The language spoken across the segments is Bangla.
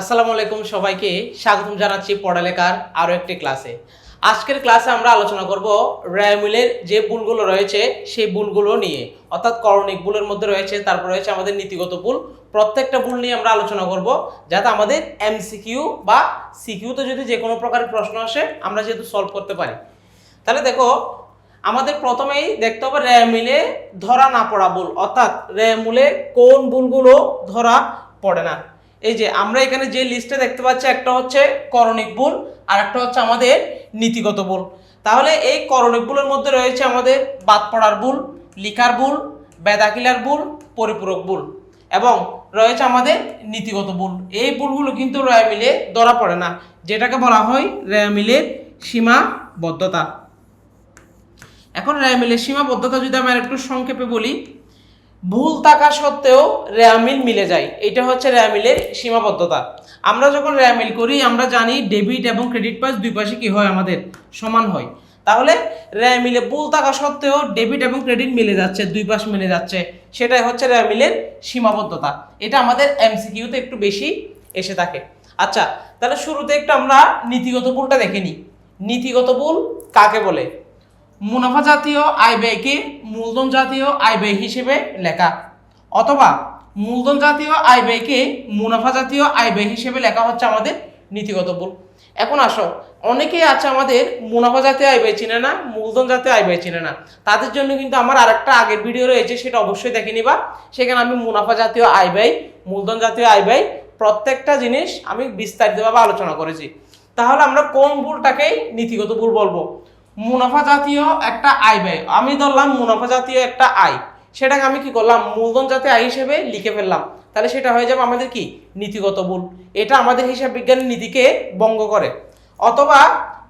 আসসালামু আলাইকুম সবাইকে স্বাগতম জানাচ্ছি পড়ালেখার আরও একটি ক্লাসে। আজকের ক্লাসে আমরা আলোচনা করব র্যামিলের যে ভুলগুলো রয়েছে সেই ভুলগুলো নিয়ে, অর্থাৎ করণিক ভুলের মধ্যে রয়েছে, তারপর রয়েছে আমাদের নীতিগত ভুল। প্রত্যেকটা ভুল নিয়ে আমরা আলোচনা করব, যাতে আমাদের এমসিকিউ বা সিকিউতে যদি যে কোনো প্রকারের প্রশ্ন আসে, আমরা যেহেতু সলভ করতে পারি। তাহলে দেখো, আমাদের প্রথমেই দেখতে হবে র্যামিলে ধরা না পড়া ভুল, অর্থাৎ র্যামুলে কোন ভুলগুলো ধরা পড়ে না। এই যে আমরা এখানে যে লিস্টে দেখতে পাচ্ছি, একটা হচ্ছে করণিক ভুল আর একটা হচ্ছে আমাদের নীতিগত ভুল তাহলে এই করণিক ভুলের মধ্যে রয়েছে আমাদের বাদ পড়ার ভুল লিখার ভুল বেদাকিলার ভুল পরিপূরক ভুল এবং রয়েছে আমাদের নীতিগত ভুল এই ভুলগুলো কিন্তু রয়া মিলে ধরা পড়ে না, যেটাকে বলা হয় রয়া মিলের সীমাবদ্ধতা। এখন র্যামিলের সীমাবদ্ধতা যদি আমি আর একটু সংক্ষেপে বলি ভুল থাকা সত্ত্বেও র্যামিল মিলে যায়। এটা হচ্ছে র্যামিলের সীমাবদ্ধতা। আমরা যখন র্যামিল করি, আমরা জানি ডেবিট এবং ক্রেডিট পাস দুই পাশে কী হয়, আমাদের সমান হয়। তাহলে র্যামিলে ভুল থাকা সত্ত্বেও ডেবিট এবং ক্রেডিট মিলে যাচ্ছে, দুই পাশ মিলে যাচ্ছে। সেটাই হচ্ছে র্যামিলের সীমাবদ্ধতা। এটা আমাদের এমসিকিউতে একটু বেশি এসে থাকে। আচ্ছা তাহলে শুরুতে একটু আমরা নীতিগত ভুলটা দেখে নিই। নীতিগত ভুল কাকে বলে? মুনাফা জাতীয় আয় ব্যয়কে মূলধন জাতীয় আয় ব্যয় হিসেবে লেখা। অথবা মূলধন জাতীয় আয় ব্যয়কে মুনাফা জাতীয় আয় ব্যয় হিসেবে লেখা হচ্ছে আমাদের নীতিগত ভুল। এখন আসো, অনেকেই আছে আমাদের মুনাফা জাতীয় আয় ব্যয় চিনে না, মূলধন জাতীয় আয় ব্যয় চিনে না। তাদের জন্য কিন্তু আমার আরেকটা আগের ভিডিও রয়েছে, সেটা অবশ্যই দেখে নিবা। সেখানে আমি মুনাফা জাতীয় আয় ব্যয়, মূলধন জাতীয় আয় ব্যয়, প্রত্যেকটা জিনিস আমি বিস্তারিতভাবে আলোচনা করেছি। তাহলে আমরা কোন ভুলটাকেই নীতিগত ভুল বলব? মুনাফা জাতীয় একটা আয় ব্যয়। আমি ধরলাম মুনাফা জাতীয় একটা আয়। সেটাকে আমি কি করলাম? মূলধন জাতীয় আয় হিসেবে লিখে ফেললাম। তাহলে সেটা হয়ে যাবে আমাদের কি? নীতিগত ভুল। এটা আমাদের হিসাব বিজ্ঞানের নীতিকে ভঙ্গ করে। অথবা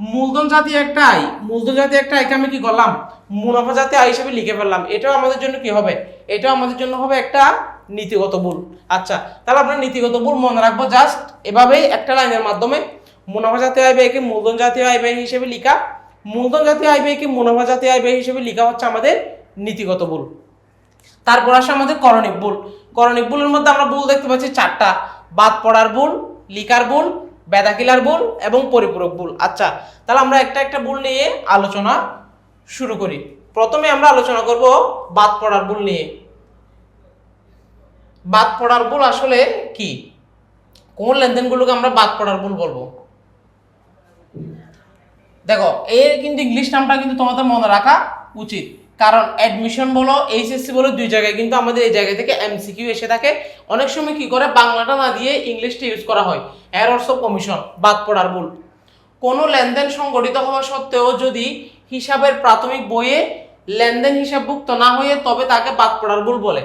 মূলধন জাতীয় একটা আয়, মূলধন জাতীয় একটা আয়কে আমি কি করলাম? মুনাফা জাতীয় আয় হিসেবে লিখে ফেললাম। এটাও আমাদের জন্য কি হবে? এটাও আমাদের জন্য হবে একটা নীতিগত ভুল। আচ্ছা তাহলে আমরা নীতিগত ভুল মনে রাখব জাস্ট এভাবেই একটা লাইনের মাধ্যমে। মুনাফা জাতীয় আয় ব্যয়কে মূলধন জাতীয় আয় ব্যয় হিসেবে লিখা মূলধন জাতীয় আয় ব্যয়কে মুনাফা জাতীয় আয় ব্যয় হিসেবে লেখা হচ্ছে আমাদের নীতিগত ভুল। তারপর আসে আমাদের করণিক ভুল। করণিক ভুলের মধ্যে আমরা ভুল দেখতে পাচ্ছি চারটা। বাদ পড়ার ভুল লিকার ভুল বেদাকিলার ভুল এবং পরিপূরক ভুল। আচ্ছা তাহলে আমরা একটা একটা ভুল নিয়ে আলোচনা শুরু করি। প্রথমে আমরা আলোচনা করব বাদ পড়ার ভুল নিয়ে। বাদ পড়ার ভুল আসলে কি? কোন লেনদেনগুলোকে আমরা বাদ পড়ার ভুল বলব? দেখো, এর কিন্তু ইংলিশ নামটা কিন্তু তোমাদের মনে রাখা উচিত। কারণ অ্যাডমিশন বলো এইচএসসি বলো, দুই জায়গায় কিন্তু আমাদের এই জায়গা থেকে এমসিকিউ এসে থাকে। অনেক সময় কি করে, বাংলাটা না দিয়ে ইংলিশটা ইউজ করা হয়। এরর্স অফ কমিশন বাদ পড়ার ভুল। কোনো লেনদেন সংগঠিত হওয়া সত্ত্বেও যদি হিসাবের প্রাথমিক বইয়ে লেনদেন হিসাবভুক্ত না হয়ে, তবে তাকে বাদ পড়ার ভুল বলে।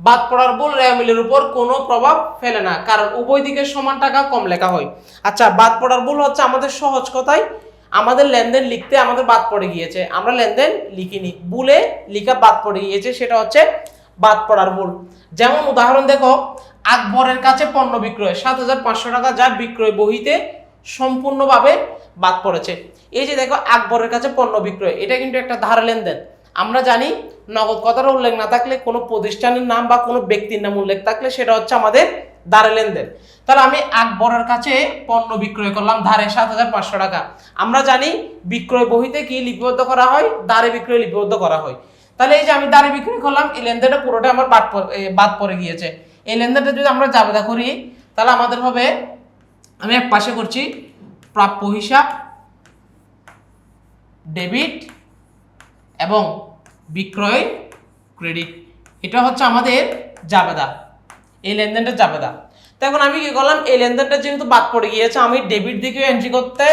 বাদ পড়ার ভুল রেয়ামিলের উপর কোনো প্রভাব ফেলে না। কারণ উভয় দিকে সমান টাকা কম লেখা হয়। আচ্ছা বাদ পড়ার ভুল হচ্ছে আমাদের সহজ কথায় আমাদের লেনদেন লিখতে আমাদের বাদ পড়ে গিয়েছে। আমরা লেনদেন লিখিনি। ভুলে লিখা বাদ পড়ে গিয়েছে, সেটা হচ্ছে বাদ পড়ার ভুল। যেমন উদাহরণ দেখো, আকবরের কাছে পণ্য বিক্রয়, সাত হাজার পাঁচশো টাকা যা বিক্রয় বহিতে সম্পূর্ণভাবে বাদ পড়েছে। এই যে দেখো, আকবরের কাছে পণ্য বিক্রয়, এটা কিন্তু একটা ধারা লেনদেন। আমরা জানি নগদ কথাটা উল্লেখ না থাকলে, কোনো প্রতিষ্ঠানের নাম বা কোনো ব্যক্তির নাম উল্লেখ থাকলে, সেটা হচ্ছে আমাদের ধারে লেনদেন। তাহলে আমি আকবরের কাছে পণ্য বিক্রয় করলাম ধারে সাত হাজার পাঁচশো টাকা। আমরা জানি বিক্রয় বহিতে কি লিপিবদ্ধ করা হয়? দারে বিক্রয় লিপিবদ্ধ করা হয়। তাহলে এই যে আমি দারে বিক্রয় করলাম, এই লেনদেনটা পুরোটা আমার বাদ বাদ পড়ে গিয়েছে। এই লেনদেনটা যদি আমরা জাবেদা করি, তাহলে আমাদের হবে, আমি এক পাশে করছি, প্রাপ্য হিসাব, ডেবিট এবং বিক্রয় ক্রেডিট। এটা হচ্ছে আমাদের জাবেদা। এই লেনদেনটা জাবেদা তো এখন আমি কি করলাম, এই লেনদেনটা যেহেতু বাদ পড়ে গিয়েছে, আমি ডেবিট দিকেও এন্ট্রি করতে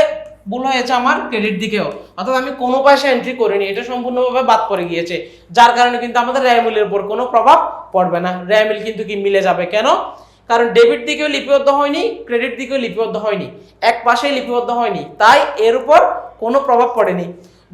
ভুল হয়েছে আমার ক্রেডিট দিকেও। অর্থাৎ আমি কোনো পয়সা এন্ট্রি করিনি, এটা সম্পূর্ণভাবে বাদ পড়ে গিয়েছে। যার কারণে কিন্তু আমাদের র্যামিলের উপর কোনো প্রভাব পড়বে না। র্যামিল কিন্তু কি মিলে যাবে? কেন? কারণ ডেবিট দিকেও লিপিবদ্ধ হয়নি ক্রেডিট দিকেও লিপিবদ্ধ হয়নি। এক পাশেই লিপিবদ্ধ হয়নি, তাই এর উপর কোনো প্রভাব পড়েনি।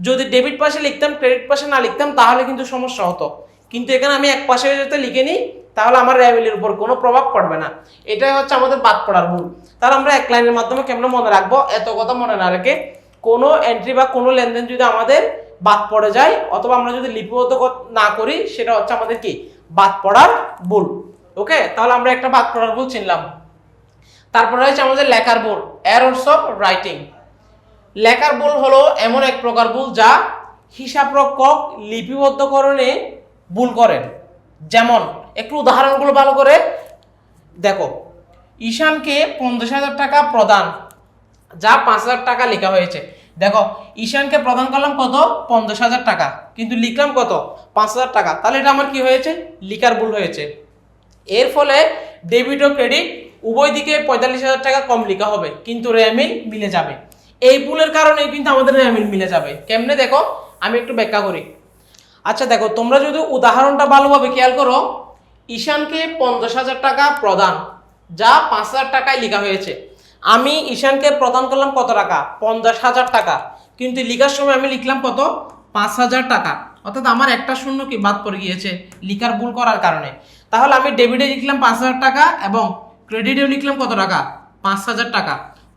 যদি ডেবিট পাশে লিখতাম ক্রেডিট পাশে না লিখতাম, তাহলে কিন্তু সমস্যা হতো। কিন্তু এখানে আমি এক পাশে যাতে লিখে নিই, তাহলে আমার র্যামিলের উপর কোনো প্রভাব পড়বে না। এটাই হচ্ছে আমাদের বাদ পড়ার ভুল তাহলে আমরা এক লাইনের মাধ্যমে কেমন মনে রাখব? এত কথা মনে না রেখে কোনো এন্ট্রি বা কোনো লেনদেন যদি আমাদের বাদ পড়ে যায়, অথবা আমরা যদি লিপিবদ্ধ না করি, সেটা হচ্ছে আমাদের কি? বাদ পড়ার ভুল ওকে? তাহলে আমরা একটা বাদ পড়ার ভুল চিনলাম। তারপর রয়েছে আমাদের লেখার ভুল এরর্স অফ রাইটিং লেখার ভুল হলো এমন এক প্রকার ভুল যা হিসাবরক্ষক লিপিবদ্ধকরণে ভুল করেন। যেমন, একটু উদাহরণগুলো ভালো করে দেখো। ঈশানকে পঞ্চাশ হাজার টাকা প্রদান, যা পাঁচ হাজার টাকা লেখা হয়েছে। দেখো, ঈশানকে প্রদান করলাম কত? পঞ্চাশ হাজার টাকা। কিন্তু লিখলাম কত? পাঁচ হাজার টাকা। তাহলে এটা আমার কি হয়েছে? লিখার ভুল হয়েছে। এর ফলে ডেবিট ও ক্রেডিট উভয় দিকে পঁয়তাল্লিশ হাজার টাকা কম লেখা হবে। কিন্তু রেমিল মিলে যাবে। এই ভুলের কারণে কিন্তু আমাদের রেমিল মিলে যাবে। কেমনে দেখো? আমি একটু ব্যাখ্যা করি। আচ্ছা দেখো, তোমরা যদি উদাহরণটা ভালোভাবে খেয়াল করো, ঈশানকে পঞ্চাশ হাজার টাকা প্রদান, যা পাঁচ হাজার টাকায় লেখা হয়েছে। আমি ঈশানকে প্রদান করলাম কত টাকা? পঞ্চাশ হাজার টাকা। কিন্তু লেখার সময় আমি লিখলাম কত? পাঁচ হাজার টাকা। অর্থাৎ আমার একটা শূন্য কি বাদ পড়ে গিয়েছে, লিখার ভুল করার কারণে। তাহলে আমি ডেবিটে লিখলাম পাঁচ হাজার টাকা এবং ক্রেডিটেও লিখলাম কত টাকা? পাঁচ হাজার টাকা।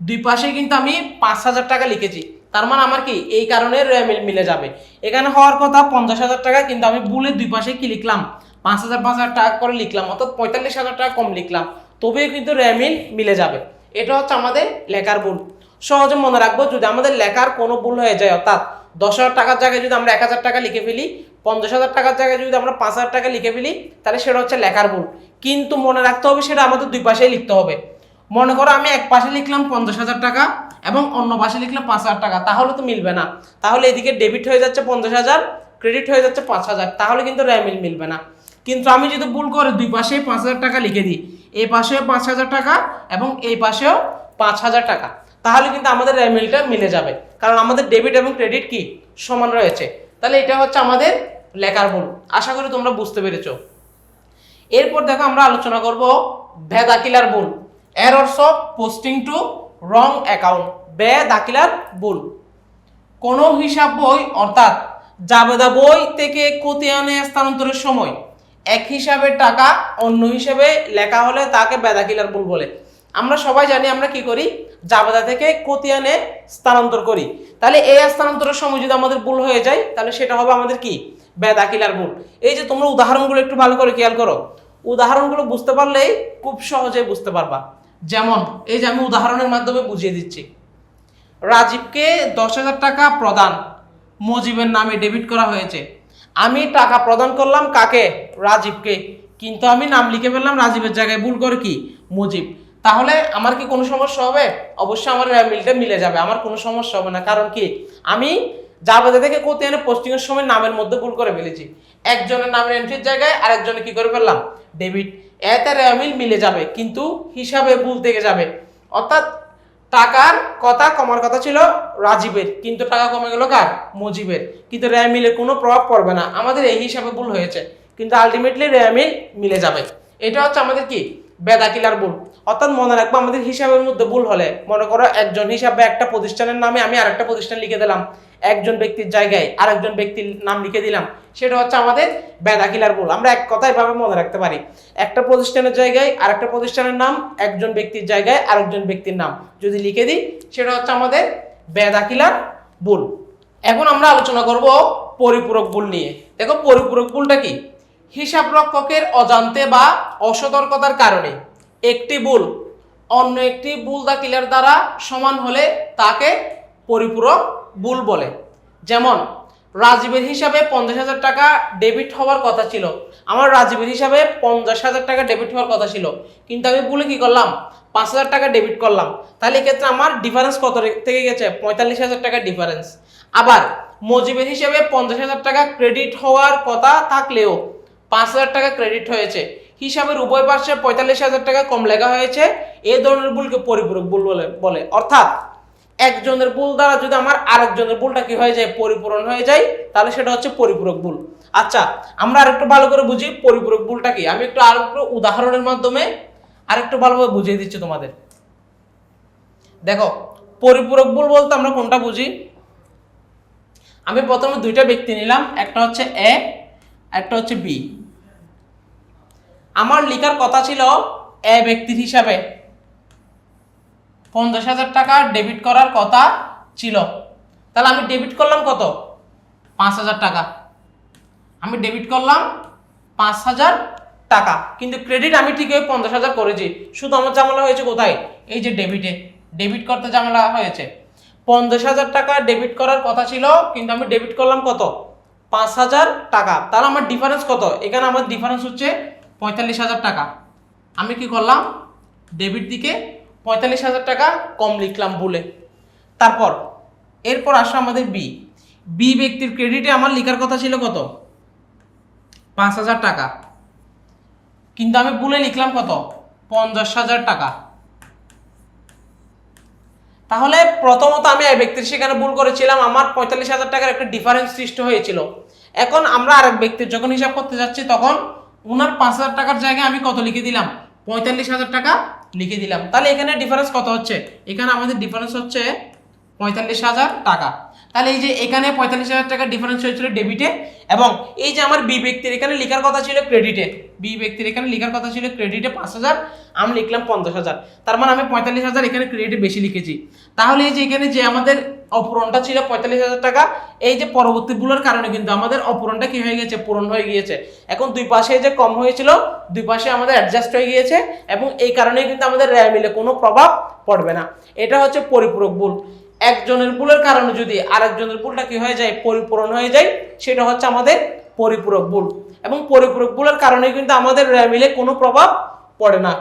দুই পাশে কিন্তু আমি পাঁচ হাজার টাকা লিখেছি। তার মানে আমার কি, এই কারণে রেমিল মিলে যাবে। এখানে হওয়ার কথা পঞ্চাশ হাজার টাকা, কিন্তু আমি ভুলে দুই পাশে কি লিখলাম? পাঁচ হাজার পাঁচ হাজার টাকা করে লিখলাম, অর্থাৎ পঁয়তাল্লিশ হাজার টাকা কম লিখলাম। তবেও কিন্তু রেমিল মিলে যাবে। এটা হচ্ছে আমাদের লেখার ভুল। সহজে মনে রাখব, যদি আমাদের লেখার কোনো ভুল হয়ে যায়, অর্থাৎ দশ হাজার টাকার জায়গায় যদি আমরা এক হাজার টাকা লিখে ফেলি, পঞ্চাশ হাজার টাকার জায়গায় যদি আমরা পাঁচ হাজার টাকা লিখে ফেলি, তাহলে সেটা হচ্ছে লেখার ভুল। কিন্তু মনে রাখতে হবে, সেটা আমাদের দুই পাশেই লিখতে হবে। মনে করো আমি এক পাশে লিখলাম পঞ্চাশ হাজার টাকা এবং অন্য পাশে লিখলাম পাঁচ হাজার টাকা, তাহলে তো মিলবে না। তাহলে এদিকে ডেবিট হয়ে যাচ্ছে পঞ্চাশ হাজার ক্রেডিট হয়ে যাচ্ছে পাঁচ হাজার, তাহলে কিন্তু র্যামিল মিলবে না। কিন্তু আমি যদি ভুল করে দুই পাশে পাঁচ হাজার টাকা লিখে দিই এই পাশেও পাঁচ হাজার টাকা এবং এই পাশেও পাঁচ হাজার টাকা, তাহলে কিন্তু আমাদের র্যামিলটা মিলে যাবে। কারণ আমাদের ডেবিট এবং ক্রেডিট কি? সমান রয়েছে। তাহলে এটা হচ্ছে আমাদের লেখার ভুল। আশা করি তোমরা বুঝতে পেরেছ। এরপর দেখো আমরা আলোচনা করব ভেদাকিলার ভুল। Errors of posting to wrong account বে, দাখিলার ভুল। কোনো হিসাব বই, অর্থাৎ জাবেদা বই থেকে খতিয়ানে স্থানান্তরের সময়। এক হিসাবের টাকা, অন্য হিসাবে লেখা হলে তাকে বেদাকিলার ভুল বলে। আমরা সবাই জানি আমরা কি করি? জাবেদা থেকে খতিয়ানে স্থানান্তর করি। তাহলে এই স্থানান্তরের সময় যদি আমাদের ভুল হয়ে যায়, তাহলে সেটা হবে আমাদের কি? বেদাকিলার ভুল। এই যে তোমরা উদাহরণগুলো একটু ভালো করে খেয়াল করো। উদাহরণগুলো বুঝতে পারলেই খুব সহজে বুঝতে পারবা। যেমন, এই যে আমি উদাহরণের মাধ্যমে বুঝিয়ে দিচ্ছি। রাজীবকে দশ হাজার টাকা প্রদান মুজিবের নামে ডেবিট করা হয়েছে। আমি টাকা প্রদান করলাম কাকে? রাজীবকে। কিন্তু আমি নাম লিখে ফেললাম রাজীবের জায়গায়। ভুল করে কি? মুজিব। তাহলে আমার কি কোনো সমস্যা হবে? অবশ্যই আমার মিলটা মিলে যাবে। আমার কোনো সমস্যা হবে না। কারণ কি? আমি জাবেদা থেকে কোতিয়ানে পোস্টিং এর সময় নামের মধ্যে ভুল করে ফেলেছি। একজনের নামের এন্ট্রির জায়গায় আরেকজনে কি করে ফেললাম? ডেবিট এতে রেমিল মিলে যাবে, কিন্তু হিসাবে ভুল থেকে যাবে। অর্থাৎ টাকার কথা, কমার কথা ছিল রাজীবের, কিন্তু টাকা কমে গেল কার? মুজিবের। কিন্তু র্যামিলের কোনো প্রভাব পড়বে না। আমাদের এই হিসাবে ভুল হয়েছে, কিন্তু আলটিমেটলি র্যামিল মিলে যাবে। এটা হচ্ছে আমাদের কি? বেদাকিলার ভুল। অর্থাৎ মনে রাখব আমাদের হিসাবের মধ্যে ভুল হলে, মনে করো একজন হিসাবে একটা প্রতিষ্ঠানের নামে আমি আরেকটা প্রতিষ্ঠান লিখে দিলাম। একজন ব্যক্তির জায়গায় আরেকজন ব্যক্তির নাম লিখে দিলাম। সেটা হচ্ছে আমাদের বেদাকিলার ভুল। আমরা এক কথায় ভাবে মনে রাখতে পারি। একটা প্রতিষ্ঠানের জায়গায় আরেকটা প্রতিষ্ঠানের নাম, একজন ব্যক্তির জায়গায় আরেকজন ব্যক্তির নাম। যদি লিখে দিই, সেটা হচ্ছে আমাদের বেদাকিলার ভুল। এখন আমরা আলোচনা করব পরিপূরক ভুল নিয়ে। দেখো পরিপূরক ভুলটা কি? হিসাব রক্ষকের অজান্তে বা অসতর্কতার কারণে। একটি ভুল অন্য একটি ভুল দাখিলার দ্বারা সমান হলে তাকে পরিপূরক ভুল বলে। যেমন, রাজীবের হিসাবে পঞ্চাশ হাজার টাকা ডেবিট হওয়ার কথা ছিল। আমার রাজীবের হিসাবে পঞ্চাশ হাজার টাকা ডেবিট হওয়ার কথা ছিল। কিন্তু আমি ভুলে কি করলাম? পাঁচ হাজার টাকা ডেবিট করলাম। তাহলে এক্ষেত্রে আমার ডিফারেন্স কত থেকে গেছে? পঁয়তাল্লিশ হাজার টাকা ডিফারেন্স আবার, মজিবের হিসাবে পঞ্চাশ হাজার টাকা ক্রেডিট হওয়ার কথা থাকলেও পাঁচ হাজার টাকা ক্রেডিট হয়েছে। হিসাবের উভয় পাশে পঁয়তাল্লিশ হাজার টাকা কম লেখা হয়েছে। এই ধরনের ভুলকে পরিপূরক ভুল বলে বলে। অর্থাৎ একজনের ভুল দ্বারা যদি আমার আরেকজনের ভুলটা কি হয়ে যায়, পরিপূরণ হয়ে যায়, তাহলে সেটা হচ্ছে পরিপূরক ভুল। আচ্ছা আমরা আরেকটু ভালো করে বুঝি পরিপূরক ভুলটা কি। আমি একটু আর একটু উদাহরণের মাধ্যমে আরেকটু ভালোভাবে বুঝিয়ে দিচ্ছি তোমাদের। দেখো, পরিপূরক ভুল বলতে আমরা কোনটা বুঝি? আমি প্রথমে দুইটা ব্যক্তি নিলাম। একটা হচ্ছে এ একটা হচ্ছে বি আমার লিখার কথা ছিল এ ব্যক্তির হিসাবে। পঞ্চাশ হাজার টাকা ডেবিট করার কথা ছিল। তাহলে আমি ডেবিট করলাম কত? পাঁচ হাজার টাকা। আমি ডেবিট করলাম পাঁচ হাজার টাকা। কিন্তু ক্রেডিট আমি ঠিকই পঞ্চাশ হাজার করেছি। শুধু আমার ঝামেলা হয়েছে কোথায়? এই যে ডেবিটে ডেবিট করতে ঝামেলা হয়েছে। পঞ্চাশ হাজার টাকা ডেবিট করার কথা ছিল, কিন্তু আমি ডেবিট করলাম কত? পাঁচ হাজার টাকা। তাহলে আমার ডিফারেন্স কত? এখানে আমার ডিফারেন্স হচ্ছে পঁয়তাল্লিশ হাজার টাকা। আমি কি করলাম? ডেবিট দিকে পঁয়তাল্লিশ হাজার টাকা কম লিখলাম বলে তারপর, এরপর আসলো আমাদের বি বি ব্যক্তির ক্রেডিটে আমার লেখার কথা ছিল কত? পাঁচ হাজার টাকা। কিন্তু আমি ভুলে লিখলাম কত? পঞ্চাশ হাজার টাকা। তাহলে প্রথমত আমি ব্যক্তির সেখানে ভুল করেছিলাম। আমার পঁয়তাল্লিশ হাজার টাকার একটা ডিফারেন্স সৃষ্টি হয়েছিল। এখন আমরা আরেক ব্যক্তির যখন হিসাব করতে যাচ্ছি, তখন ওনার পাঁচ হাজার টাকার জায়গায় আমি কত লিখে দিলাম? পঁয়তাল্লিশ হাজার টাকা লিখে দিলাম। তাহলে এখানে ডিফারেন্স কত হচ্ছে? এখানে আমাদের ডিফারেন্স হচ্ছে পঁয়তাল্লিশ হাজার টাকা। তাহলে এই যে এখানে পঁয়তাল্লিশ হাজার টাকা ডিফারেন্স হয়েছিল ডেবিটে এবং এই যে আমার বি ব্যক্তির এখানে লেখার কথা ছিল ক্রেডিটে বি ব্যক্তির এখানে লেখার কথা ছিল ক্রেডিটে পাঁচ হাজার, আমি লিখলাম পঞ্চাশ হাজার। তার মানে আমি পঁয়তাল্লিশ হাজার এখানে ক্রেডিটে বেশি লিখেছি। তাহলে এই যে এখানে যে আমাদের অপূরণটা ছিল পঁয়তাল্লিশ হাজার টাকা। এই যে পরবর্তী ভুলের কারণে কিন্তু আমাদের অপূরণটা কি হয়ে গেছে পূরণ হয়ে গিয়েছে। এখন দুই পাশে যে কম হয়েছিল, দুই পাশে আমাদের অ্যাডজাস্ট হয়ে গিয়েছে এবং এই কারণে কিন্তু আমাদের রেয়া মিলে কোনো প্রভাব পড়বে না। এটা হচ্ছে পরিপূরক ভুল। একজনের ভুলের কারণে যদি আরেকজনের ভুলটা কি হয়ে যায়, পরিপূরণ হয়ে যায়, সেটা হচ্ছে আমাদের পরিপূরক ভুল। এবং পরিপূরক ভুলের কারণে কিন্তু আমাদের রেয়া মিলে কোনো প্রভাব পড়ে না।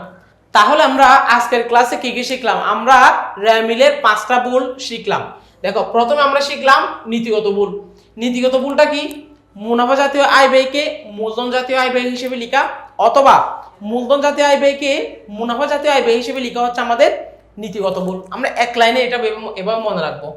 তাহলে আমরা আজকের ক্লাসে কি কি শিখলাম? আমরা র্যামিলের পাঁচটা ভুল শিখলাম। দেখো, প্রথমে আমরা শিখলাম নীতিগত ভুল। নীতিগত ভুলটা কি? মুনাফা জাতীয় আয় ব্যয়কে মূলধন জাতীয় আয় ব্যয় হিসেবে লিখা, অথবা মূলধন জাতীয় আয় ব্যয়কে মুনাফা জাতীয় আয় ব্যয় হিসেবে লিখা হচ্ছে আমাদের নীতিগত ভুল। আমরা এক লাইনে এটা এভাবে- মনে রাখব।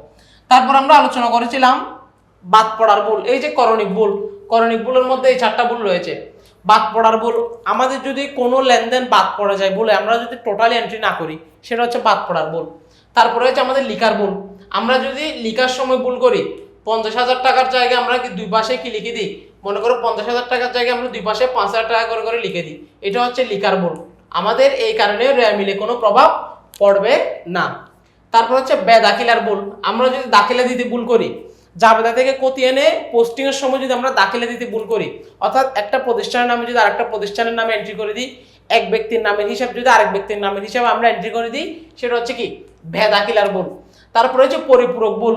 তারপর আমরা আলোচনা করেছিলাম বাদ পড়ার ভুল, এই যে করণিক ভুল। করণিক ভুলের মধ্যে এই চারটা ভুল রয়েছে। বাদ পড়ার ভুল, আমাদের যদি কোনো লেনদেন বাদ পড়া যায় বলে আমরা যদি টোটালি এন্ট্রি না করি, সেটা হচ্ছে বাদ পড়ার ভুল। তারপরে হচ্ছে আমাদের লিখার ভুল। আমরা যদি লিখার সময় ভুল করি, পঞ্চাশ হাজার টাকার জায়গায় আমরা কি দুই পাশে কি লিখে দিই? মনে করো পঞ্চাশ হাজার টাকার জায়গায় আমরা দুই পাশে পাঁচ হাজার টাকা করে করে লিখে দিই। এটা হচ্ছে লিখার ভুল। আমাদের এই কারণে রেয়া মিলে কোনো প্রভাব পড়বে না। তারপর হচ্ছে বেদাখিলার ভুল। আমরা যদি দাখিলা দিতে ভুল করি, জাবেদা থেকে কতি এনে পোস্টিংয়ের সময় যদি আমরা দাখিলা দিতে ভুল করি, অর্থাৎ একটা প্রতিষ্ঠানের নামে যদি আরেকটা প্রতিষ্ঠানের নামে এন্ট্রি করে দিই, এক ব্যক্তির নামের হিসাব যদি আরেক ব্যক্তির নামের হিসাবে আমরা এন্ট্রি করে দিই, সেটা হচ্ছে কি? ভেদাখিলার ভুল। তারপরে হচ্ছে পরিপূরক ভুল।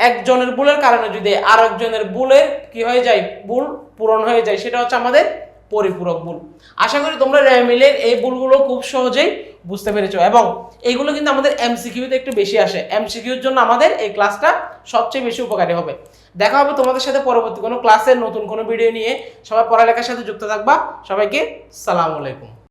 একজনের ভুলের কারণে যদি আর একজনের ভুলের কি হয়ে যায়, ভুল পূরণ হয়ে যায়, সেটা হচ্ছে আমাদের পরিপূরক ভুল। আশা করি তোমরা র্যামিলের এই ভুলগুলো খুব সহজেই বুঝতে পেরেছ এবং এইগুলো কিন্তু আমাদের এমসিকিউতে একটু বেশি আসে। এমসিকিউর জন্য আমাদের এই ক্লাসটা সবচেয়ে বেশি উপকারী হবে। দেখা হবে তোমাদের সাথে পরবর্তী কোনো ক্লাসের নতুন কোনো ভিডিও নিয়ে। সবাই পড়ালেখার সাথে যুক্ত থাকবা। সবাইকে সালাম আলাইকুম।